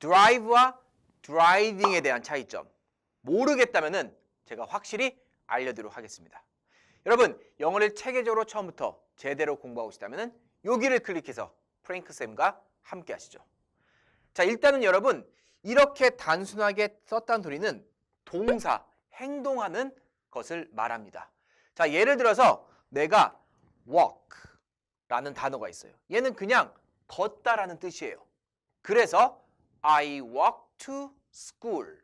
drive와 driving에 대한 차이점 모르겠다면은 제가 확실히 알려드리도록 하겠습니다. 여러분 영어를 체계적으로 처음부터 제대로 공부하고 싶다면은 여기를 클릭해서 프랭크 쌤과 함께 하시죠. 자 일단은 여러분 이렇게 단순하게 썼다는 소리는 동사 행동하는 것을 말합니다. 자 예를 들어서 내가 walk라는 단어가 있어요. 얘는 그냥 걷다라는 뜻이에요. 그래서 I walk to school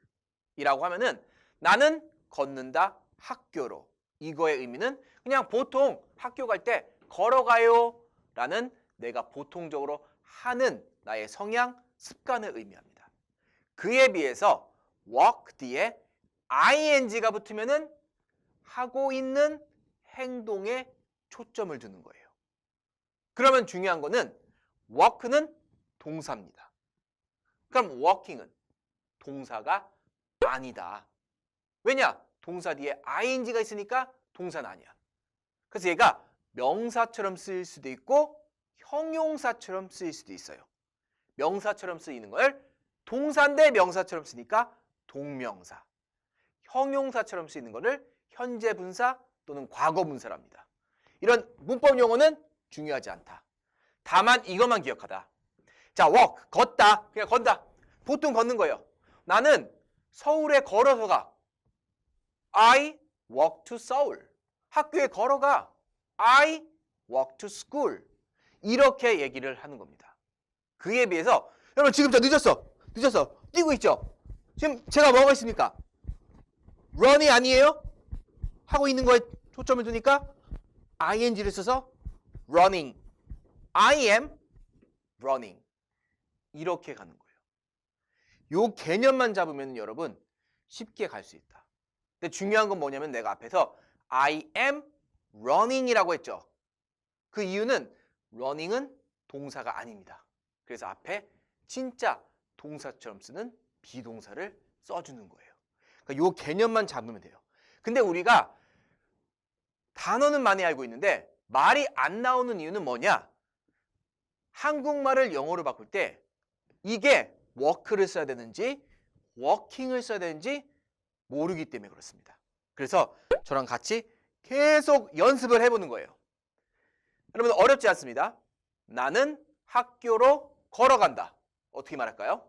이라고 하면은 나는 걷는다 학교로 이거의 의미는 그냥 보통 학교 갈 때 걸어가요 라는 내가 보통적으로 하는 나의 성향, 습관을 의미합니다. 그에 비해서 walk 뒤에 ing가 붙으면은 하고 있는 행동에 초점을 두는 거예요. 그러면 중요한 거는 walk는 동사입니다. 그럼 walking은 동사가 아니다. 왜냐? 동사 뒤에 ing가 있으니까 동사는 아니야. 그래서 얘가 명사처럼 쓰일 수도 있고 형용사처럼 쓰일 수도 있어요. 명사처럼 쓰이는 걸 동사인데 명사처럼 쓰니까 동명사. 형용사처럼 쓰이는 것을 현재 분사 또는 과거 분사랍니다. 이런 문법 용어는 중요하지 않다. 다만 이것만 기억하다. 자, walk, 걷다. 그냥 건다. 보통 걷는 거예요. 나는 서울에 걸어서 가. I walk to Seoul. 학교에 걸어가. I walk to school. 이렇게 얘기를 하는 겁니다. 그에 비해서 여러분 지금 저 늦었어. 늦었어. 뛰고 있죠. 지금 제가 뭐가 있습니까? run이 아니에요? 하고 있는 거에 초점을 두니까 ing를 써서 running. I am running. 이렇게 가는 거예요. 요 개념만 잡으면 여러분 쉽게 갈 수 있다. 근데 중요한 건 뭐냐면 내가 앞에서 I am running이라고 했죠. 그 이유는 running은 동사가 아닙니다. 그래서 앞에 진짜 동사처럼 쓰는 비동사를 써주는 거예요. 그러니까 요 개념만 잡으면 돼요. 근데 우리가 단어는 많이 알고 있는데 말이 안 나오는 이유는 뭐냐? 한국말을 영어로 바꿀 때 이게 work를 써야 되는지 working을 써야 되는지 모르기 때문에 그렇습니다. 그래서 저랑 같이 계속 연습을 해보는 거예요. 여러분 어렵지 않습니다. 나는 학교로 걸어간다. 어떻게 말할까요?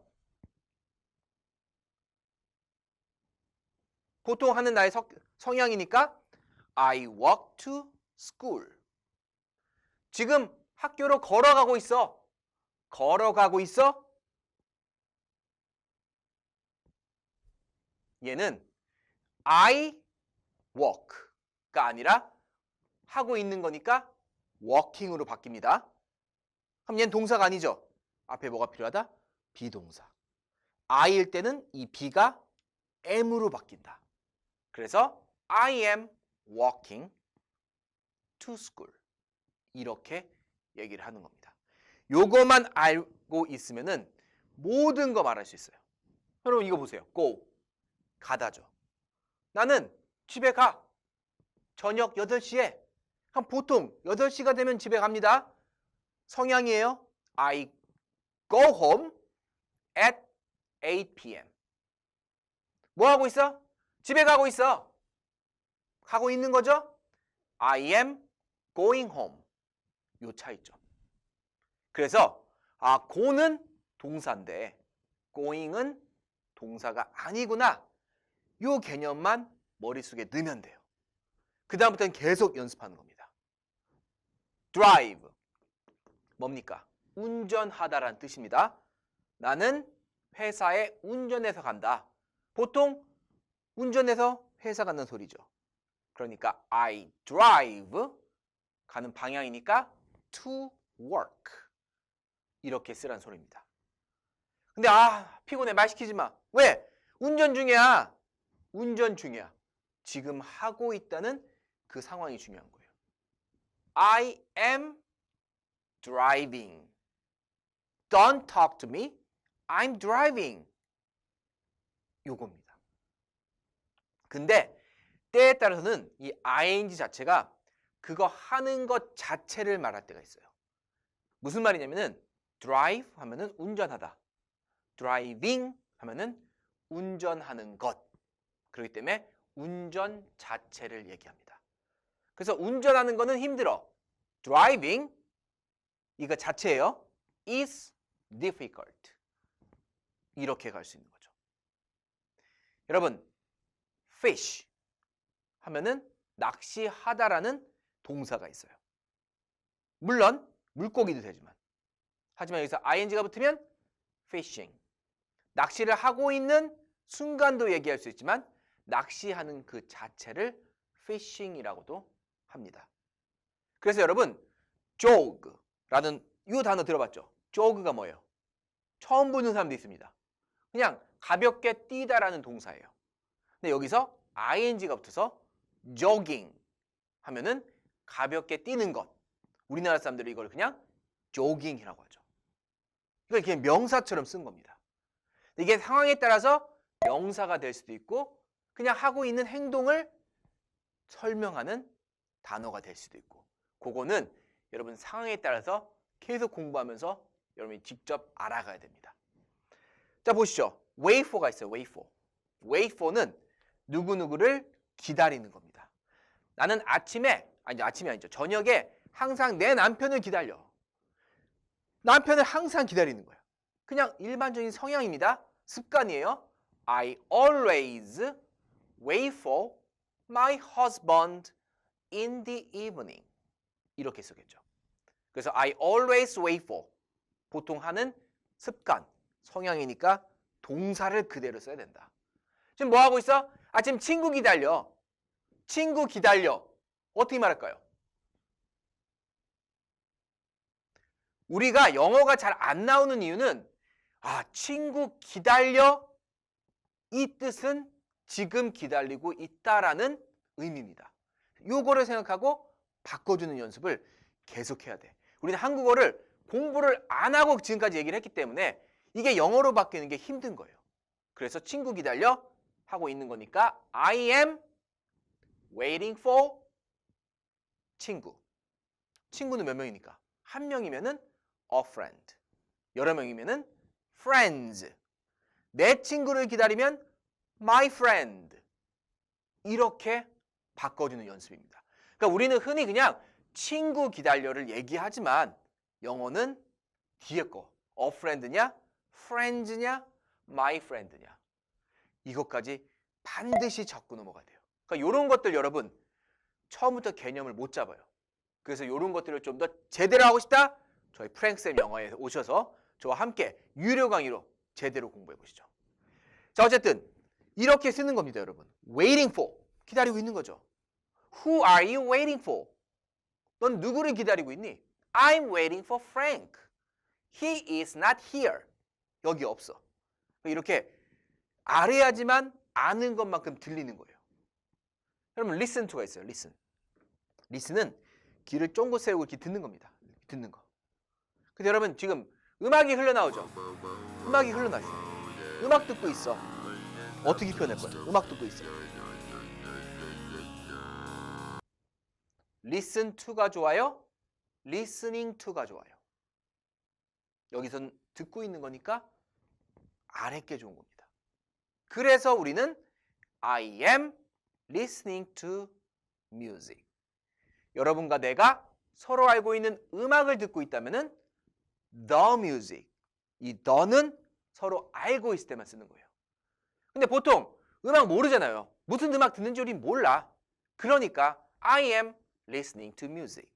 보통 하는 나의 성, 성향이니까 I walk to school. 지금 학교로 걸어가고 있어. 걸어가고 있어? 얘는 I walk가 아니라 하고 있는 거니까 walking으로 바뀝니다. 그럼 얘는 동사가 아니죠. 앞에 뭐가 필요하다? 비동사. I일 때는 이 B가 M으로 바뀐다. 그래서 I am walking to school. 이렇게 얘기를 하는 겁니다. 요거만 알고 있으면은 모든 거 말할 수 있어요. 여러분 이거 보세요. go. 가다죠. 나는 집에 가. 저녁 8시에. 그럼 보통 8시가 되면 집에 갑니다. 성향이에요. I go home at 8 p.m. 뭐 하고 있어? 집에 가고 있어. 가고 있는 거죠? I am going home. 요 차이점. 그래서 아, go는 동사인데 going은 동사가 아니구나. 요 개념만 머릿속에 넣으면 돼요. 그 다음부터는 계속 연습하는 겁니다. drive 뭡니까? 운전하다라는 뜻입니다. 나는 회사에 운전해서 간다. 보통 운전해서 회사 가는 소리죠. 그러니까 I drive 가는 방향이니까 to work 이렇게 쓰란 소리입니다. 근데 아 피곤해 말 시키지 마. 왜? 운전 중이야. 운전 중이야. 지금 하고 있다는 그 상황이 중요한 거예요. I am driving. Don't talk to me. I'm driving. 요겁니다. 근데 때에 따라서는 이 ing 자체가 그거 하는 것 자체를 말할 때가 있어요. 무슨 말이냐면은 drive 하면은 운전하다. driving 하면은 운전하는 것. 그렇기 때문에 운전 자체를 얘기합니다. 그래서 운전하는 거는 힘들어. driving 이거 자체예요. is difficult. 이렇게 갈 수 있는 거죠. 여러분, fish 하면은 낚시하다라는 동사가 있어요. 물론 물고기도 되지만 하지만 여기서 ing가 붙으면 fishing 낚시를 하고 있는 순간도 얘기할 수 있지만 낚시하는 그 자체를 fishing이라고도 합니다. 그래서 여러분 jog라는 이 단어 들어봤죠? jog가 뭐예요? 처음 보는 사람도 있습니다. 그냥 가볍게 뛰다라는 동사예요. 근데 여기서 ing가 붙어서 jogging 하면은 가볍게 뛰는 것. 우리나라 사람들이 이걸 그냥 조깅이라고 하죠. 이걸 그냥 명사처럼 쓴 겁니다. 이게 상황에 따라서 명사가 될 수도 있고 그냥 하고 있는 행동을 설명하는 단어가 될 수도 있고 그거는 여러분 상황에 따라서 계속 공부하면서 여러분이 직접 알아가야 됩니다. 자 보시죠. wait for가 있어요. wait for. wait for는 누구누구를 기다리는 겁니다. 나는 아침에 아니 아침이 아니죠. 저녁에 항상 내 남편을 기다려. 남편을 항상 기다리는 거야. 그냥 일반적인 성향입니다. 습관이에요. I always wait for my husband in the evening. 이렇게 쓰겠죠. 그래서 I always wait for 보통 하는 습관, 성향이니까 동사를 그대로 써야 된다. 지금 뭐 하고 있어? 아 지금 친구 기다려. 친구 기다려. 어떻게 말할까요? 우리가 영어가 잘 안 나오는 이유는 아, 친구 기다려 이 뜻은 지금 기다리고 있다라는 의미입니다. 요거를 생각하고 바꿔주는 연습을 계속해야 돼. 우리는 한국어를 공부를 안 하고 지금까지 얘기를 했기 때문에 이게 영어로 바뀌는 게 힘든 거예요. 그래서 친구 기다려 하고 있는 거니까 I am waiting for 친구. 친구는 몇 명이니까? 한 명이면은 a friend. 여러 명이면은 friends. 내 친구를 기다리면 my friend. 이렇게 바꿔주는 연습입니다. 그러니까 우리는 흔히 그냥 친구 기다려를 얘기하지만 영어는 뒤에 거. a friend냐, friends냐, my friend냐. 이것까지 반드시 적고 넘어가야 돼요. 그러니까 이런 것들 여러분 처음부터 개념을 못 잡아요. 그래서 이런 것들을 좀 더 제대로 하고 싶다? 저희 프랭쌤 영어에 오셔서 저와 함께 유료 강의로 제대로 공부해 보시죠. 자, 어쨌든 이렇게 쓰는 겁니다, 여러분. waiting for 기다리고 있는 거죠. Who are you waiting for? 넌 누구를 기다리고 있니? I'm waiting for Frank. He is not here. 여기 없어. 이렇게 알아야지만 아는 것만큼 들리는 거예요. 여러분 listen to가 있어요. listen. listen은 귀를 쫑긋 세우고 이렇게 듣는 겁니다. 듣는 거. 근데 여러분 지금 음악이 흘러나오죠. 음악이 흘러나죠. 음악 듣고 있어. 어떻게 표현할 거야? 음악 듣고 있어. listen to가 좋아요? listening to가 좋아요. 여기선 듣고 있는 거니까 아래 게 좋은 겁니다. 그래서 우리는 I am listening to music. 여러분과 내가 서로 알고 있는 음악을 듣고 있다면은 the music. 이 the는 서로 알고 있을 때만 쓰는 거예요. 근데 보통 음악 모르잖아요. 무슨 음악 듣는지 우린 몰라. 그러니까 I am listening to music.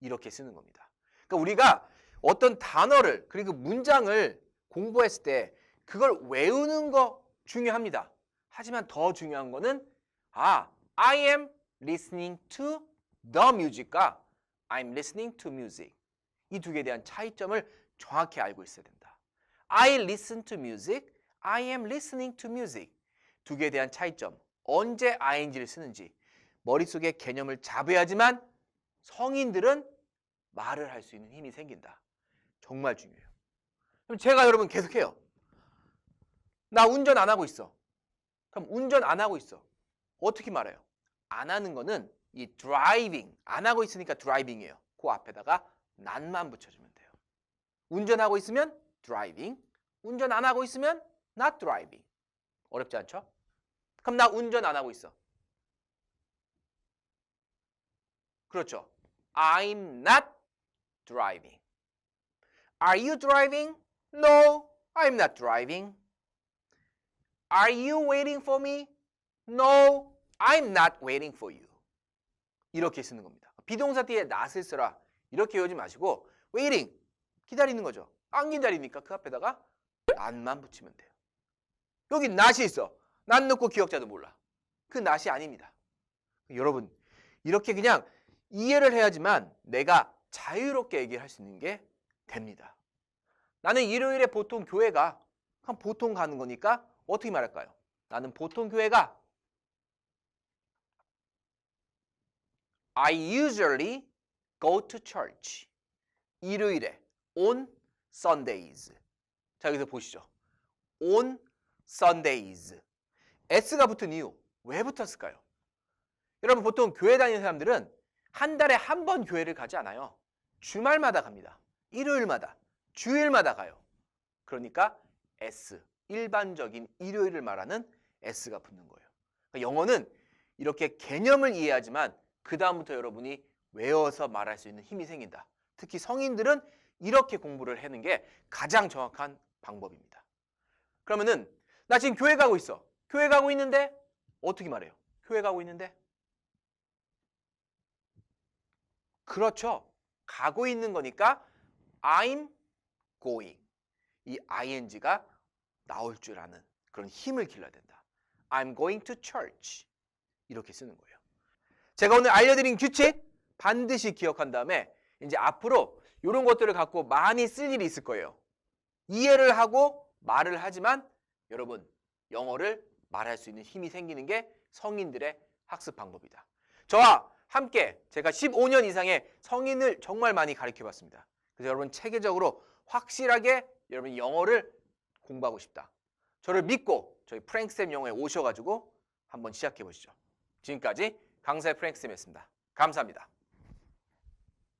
이렇게 쓰는 겁니다. 그러니까 우리가 어떤 단어를 그리고 문장을 공부했을 때 그걸 외우는 거 중요합니다. 하지만 더 중요한 거는 아, I am listening to the music과 I'm listening to music. 이 두 개에 대한 차이점을 정확히 알고 있어야 된다. I listen to music, I am listening to music. 두 개에 대한 차이점. 언제 ing를 쓰는지 머릿속에 개념을 잡아야지만 성인들은 말을 할 수 있는 힘이 생긴다. 정말 중요해요. 그럼 제가 여러분 계속해요. 나 운전 안 하고 있어. 그럼 운전 안 하고 있어. 어떻게 말해요? 안 하는 거는 이 driving 안 하고 있으니까 driving이에요. 그 앞에다가 난만 붙여주면 돼요. 운전하고 있으면 driving, 운전 안 하고 있으면 not driving. 어렵지 않죠? 그럼 나 운전 안 하고 있어. 그렇죠. I'm not driving. Are you driving? No, I'm not driving. Are you waiting for me? No, I'm not waiting for you. 이렇게 쓰는 겁니다. 비동사 뒤에 not을 써라. 이렇게 외우지 마시고 waiting 기다리는 거죠. 안 기다리니까 그 앞에다가 not만 붙이면 돼요. 여기 not이 있어. 난 넣고 기억자도 몰라. 그 not이 아닙니다. 여러분 이렇게 그냥 이해를 해야지만 내가 자유롭게 얘기를 할 수 있는 게 됩니다. 나는 일요일에 보통 교회가 그냥 보통 가는 거니까 어떻게 말할까요? 나는 보통 교회가 I usually go to church. 일요일에 on Sundays. 자 여기서 보시죠. on Sundays. s가 붙은 이유 왜 붙었을까요? 여러분 보통 교회 다니는 사람들은 한 달에 한 번 교회를 가지 않아요. 주말마다 갑니다. 일요일마다, 주일마다 가요. 그러니까 S, 일반적인 일요일을 말하는 S가 붙는 거예요. 그러니까 영어는 이렇게 개념을 이해하지만 그 다음부터 여러분이 외워서 말할 수 있는 힘이 생긴다. 특히 성인들은 이렇게 공부를 하는 게 가장 정확한 방법입니다. 그러면은 나 지금 교회 가고 있어. 교회 가고 있는데 어떻게 말해요? 교회 가고 있는데 그렇죠. 가고 있는 거니까 I'm going. 이 ing가 나올 줄 아는 그런 힘을 길러야 된다. I'm going to church. 이렇게 쓰는 거예요. 제가 오늘 알려드린 규칙 반드시 기억한 다음에 이제 앞으로 이런 것들을 갖고 많이 쓸 일이 있을 거예요. 이해를 하고 말을 하지만 여러분 영어를 말할 수 있는 힘이 생기는 게 성인들의 학습 방법이다. 저와 함께 제가 15년 이상의 성인을 정말 많이 가르쳐 봤습니다. 그래서 여러분 체계적으로 확실하게 여러분 영어를 공부하고 싶다. 저를 믿고 저희 프랭크쌤 영어에 오셔가지고 한번 시작해 보시죠. 지금까지 강사의 프랭크쌤이었습니다. 감사합니다.